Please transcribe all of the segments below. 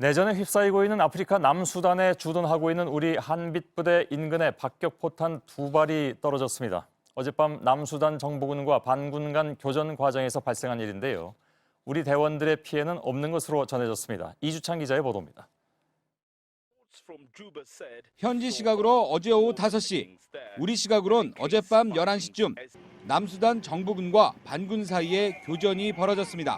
내전에 휩싸이고 있는 아프리카 남수단에 주둔하고 있는 우리 한빛부대 인근에 박격포탄 두 발이 떨어졌습니다. 어젯밤 남수단 정부군과 반군 간 교전 과정에서 발생한 일인데요. 우리 대원들의 피해는 없는 것으로 전해졌습니다. 이주창 기자의 보도입니다. 현지 시각으로 어제 오후 5시, 우리 시각으론 어젯밤 11시쯤 남수단 정부군과 반군 사이에 교전이 벌어졌습니다.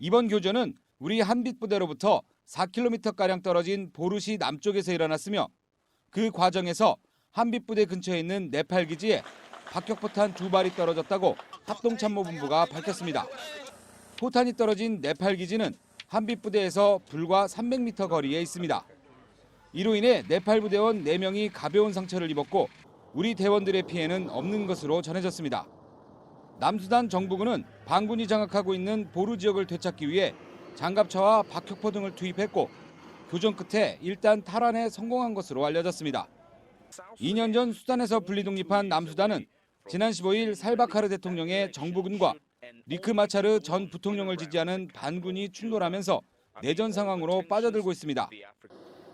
이번 교전은 우리 한빛 부대로부터 4km가량 떨어진 보르시 남쪽에서 일어났으며 그 과정에서 한빛 부대 근처에 있는 네팔 기지에 박격포탄 두 발이 떨어졌다고 합동참모본부가 밝혔습니다. 포탄이 떨어진 네팔 기지는 한빛 부대에서 불과 300m 거리에 있습니다. 이로 인해 네팔 부대원 4명이 가벼운 상처를 입었고 우리 대원들의 피해는 없는 것으로 전해졌습니다. 남수단 정부군은 반군이 장악하고 있는 보루 지역을 되찾기 위해 장갑차와 박격포 등을 투입했고 교전 끝에 일단 탈환에 성공한 것으로 알려졌습니다. 2년 전 수단에서 분리독립한 남수단은 지난 15일 살바카르 대통령의 정부군과 리크 마차르 전 부통령을 지지하는 반군이 충돌하면서 내전 상황으로 빠져들고 있습니다.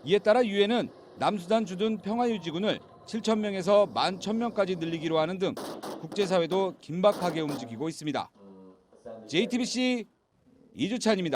이에 따라 유엔은 남수단 주둔 평화유지군을 7천 명에서 1만 1천 명까지 늘리기로 하는 등 국제사회도 긴박하게 움직이고 있습니다. JTBC 이주찬입니다.